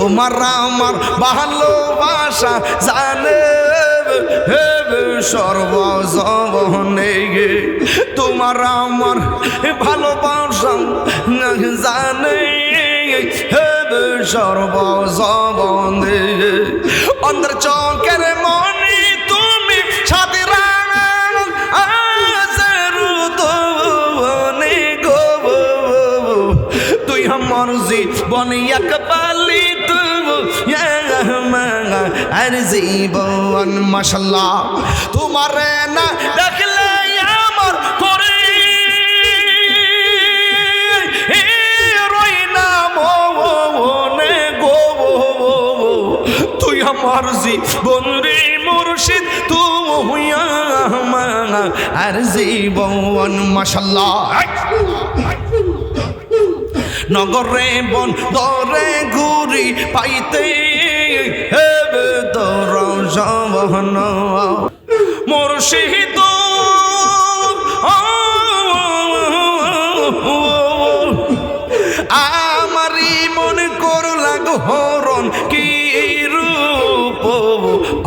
তোমার আমার ভালোবাসা জানে সর্বজবনে তোমার আমার ভালোবাসা জানে সর্বজবনে অন্তর চকের মনে তুমি সাথে তুই আমার জীবন এক আর জীবন মশাল্লাহ তোমার না দেখলে আমার করে তুই আমার জীবন রে মুর্শিদ, তুই আমার জীবন মশাল্লাহ নগরে বন দরে ঘুরি পাইতে জবন মুর্শিদ। আমারি মনে করলা হরণ কি রূপ?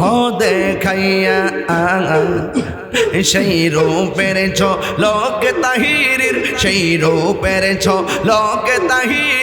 ও দেখাইয়া সেই রূপের ছ লোকে তাহির সেই রূপের ছ লোকে তাহিরির।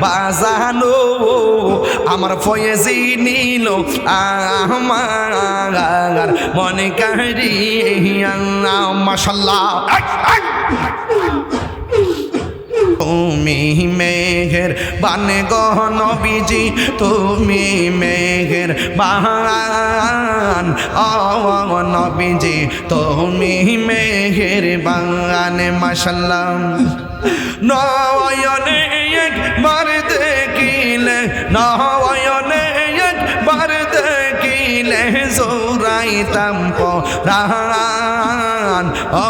বাজানো, আমার ফয়েজি নিল আমার মনে কারি মাসাল্লাহ তুমি মেঘের বানে গহন বিজি তুমি মেঘের বান। বিজি তুমি মেঘের বান মাসাল্লাম নয়নে নয়নে একবার দেখিলে জোরাইতাম পরাণ ও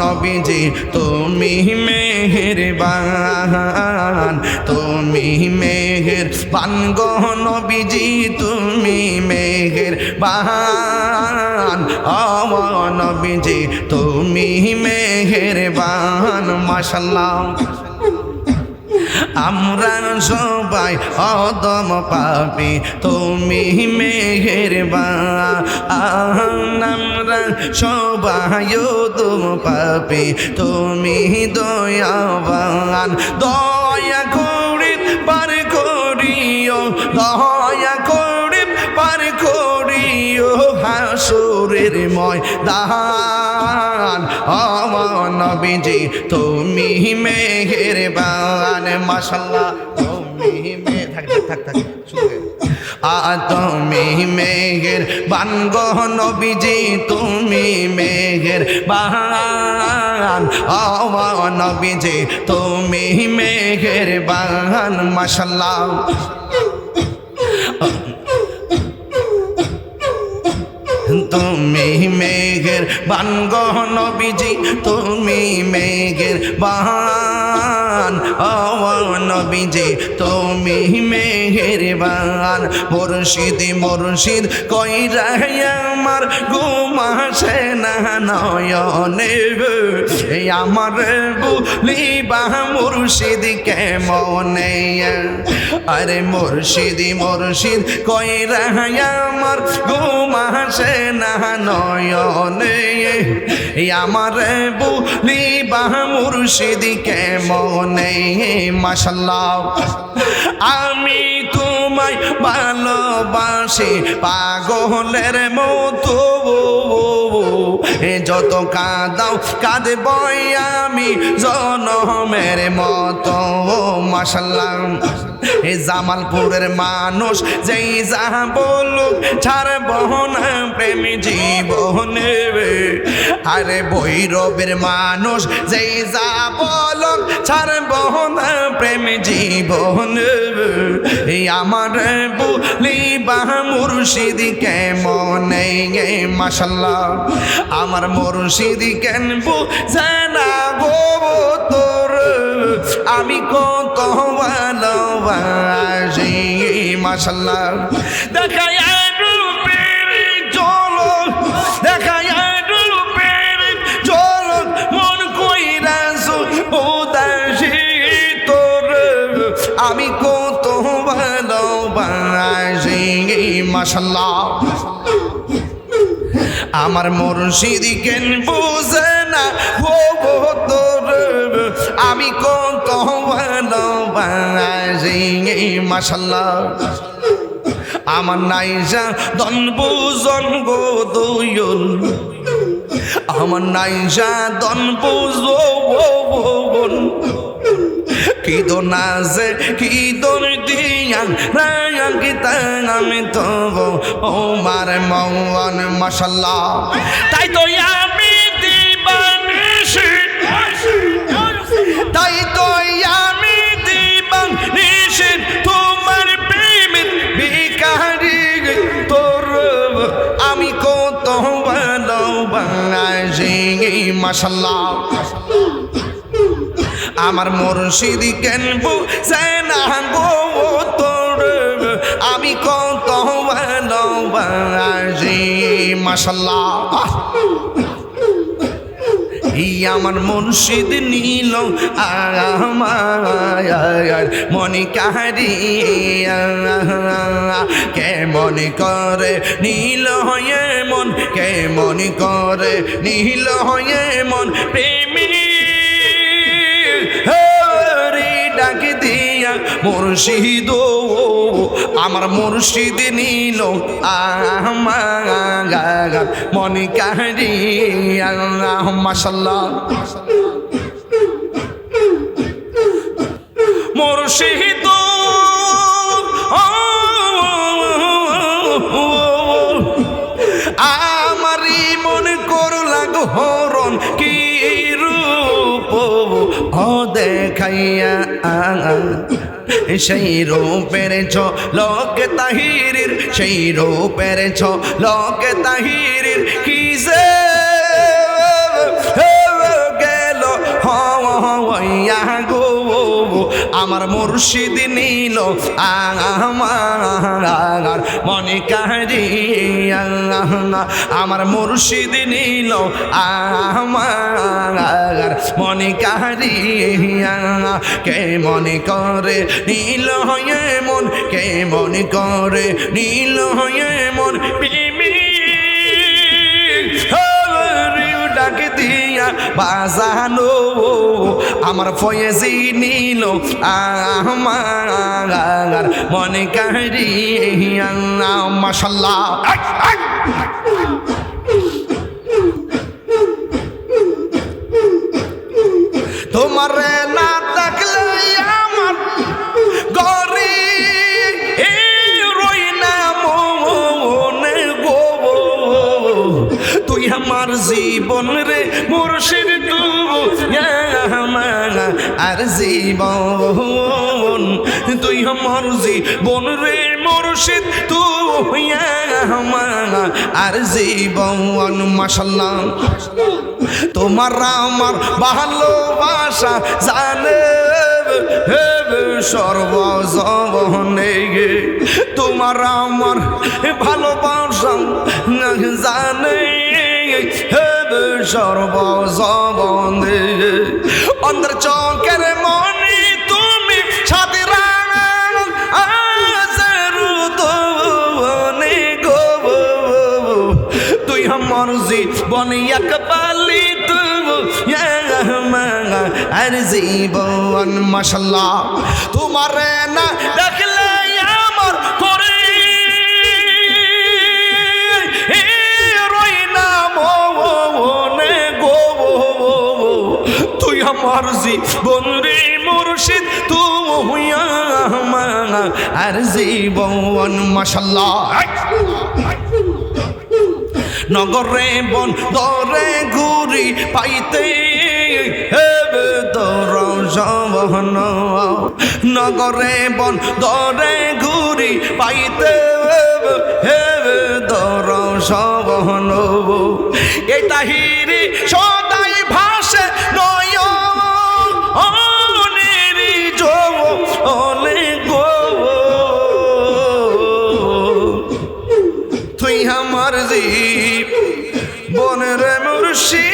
নবীজি, তুমি মেহের বান তুমি মেহের বান গো নবীজি, তুমি মেহের বান ও নবীজি, তুমি মেহের বান মাশাল্লাহ। আমরা সবাই অদম পাবি তুমি মেঘের আমরা সবাই অদম পাবি তুমি দয়াবান। দয়া করি পার করিও, দয়া করি পার করিও হাসুরের ময় দান নবীজি, তুমি মেঘের বান মাসাল্লাহ তুমি মে থাক থাক থাক আ, তুমি মেঘের বান গো নবীজি, তুমি মেঘের বান ও নবীজি, তুমি মেঘের বান মাসাল্লাহ তুমি মেঘের বান গহ নবীজি তুমি মেঘের বান। ও নবীজি, তুমি মেঘের বান মুর্শিদ মুর্শিদ কই রায় আমার ঘুমাসে না নয়নে এই আমার বলিবা মুর্শিদ, কেমনে? আরে মুর্শিদ মুর্শিদ কই রায় আমার ঘুমাসে না নয়নে। আমার বলিবা মুর্শিদ কেমনে মাসাল্লাহ আমি তোমায় ভালোবাসি, পাগলের মতো। এ যত কাদাও কাঁদব আমি জনমের মতো মাসাল্লাহ এ জামালপুরের মানুষ যেই যা বলুক, ছাড়ব না প্রেমী জীবনে আরে বৈরবের মানুষ যেই যা বলুক ছাড়ব না প্রেমী জীবনে। আমার বলিবা মুর্শিদ কেমন? মাসাল্লাহ আমার মুর্শিদ কেন বুঝে না গো তোর? আমি কত ভালোবাসি মাসাল্লাহ দেখায় মাসাল্লাহ আমার মুর্শিদ কেন বুঝে না? ও তোর আমি কত মাসাল্লাহ আমার নাইজা দন বুজন গো দুয়ুল আমার নাইজা দন বুঝো কি দো নাজে কি দোর দিয়া রায়া কি আমি তো ও মার মৌন মশাল্লাহ। তাই তো আমি দিবানিশি তাই তো আমি দিবানিশি তোমার প্রেমের বিকারি তোর আমি কত ভালোবাসি মাশাল্লাহ। আমার মুর্শিদ কেন বুঝে না গো তোর? আমি কত ভালোবাসি, মাশাল্লাহ। আমার মুর্শিদ নীল আমার মনে কাহারি, কে মনে করে নীল হয়ে মন, কে মনে করে নীল হয়ে মন, প্রেমী ডাকে দিয়া মুর্শিদ আমার মুর্শিদ নীল আমার মনে কাহারি মাসাল্লাহ মুর্শিদ আমারই মনে করলা হরণ কি রূপ ও দেখাইয়া। সেই রূপের ছ লোক তাহিরির সেই রূপের ছ লোক তাহিরির। আমার মুর্শিদ নীল, আমার মনে কারি আমার মুর্শিদ নীল, আমার মনে কারি কে মনে করে নীল হয়ে মন, কে মনে করে নীল হয়ে মন ডাকে দিয়া বাজানো আমার ফয়েজি নীল আমার মনে কাহিয়া মাসাল্লাহ আমার জীবন রে মুর্শিদ, তু আর জীবন মাসাল্লাহ তোমার আমার ভালোবাসা জানে সর্বজবনে তোমার আমার ভালোবাসা জানে সর্বজবনে অন্তর চকের মায়ের জীবন মাসাল্লাহ তোমার না দেখলে আমার করে রই না মনে গো। তুই আমার জীবন রে মুর্শিদ, তুই আমার। আর জীবন মাসাল্লাহ নগরে বন দরে ঘুরি পাইতে সবন নগরে বন দরে ঘুরি পাইতে হেবে দর সবন এই তাহিরি সদাই ভাসে আমার জীব, বনের মুর্শিদ।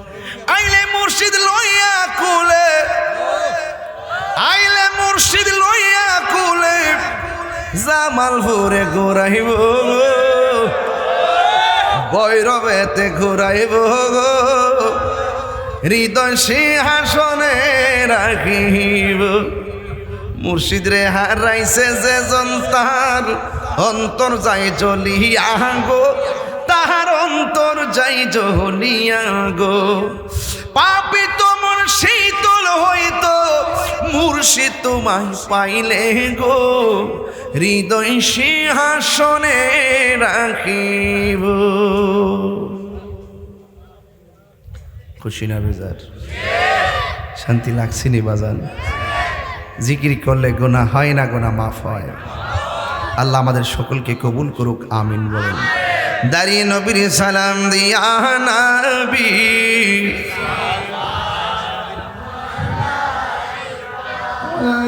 আইলে মুর্শিদ লইয়া কুলে। আইলে মুর্শিদ লইয়া কুলে। জামালপুরে ঘুরাইব বৈরবেতে ঘুরাইব হৃদয় সিংহাসনে রাখিব। মুর্শিদ রে হারাইছে যে জন্তার, অন্তর যাই জ্বলিয়া গো। তাহার অন্তর যাই জ্বলিয়া গো। পাপি তোমার শীতল হইতো। মুর্শিদ তোমায় পাইলে গো, হৃদয় সিংহাসনে রাখিব। খুশি না বেজার? শান্তি লাগছে নি বাজান? জিকির করলে গোনা হয় না গোনা মাফ হয়। আল্লাহ আমাদের সকলকে কবুল করুক, আমিন বলেন। দাঁড়িয়ে নবীর সালাম দিয়া নবী।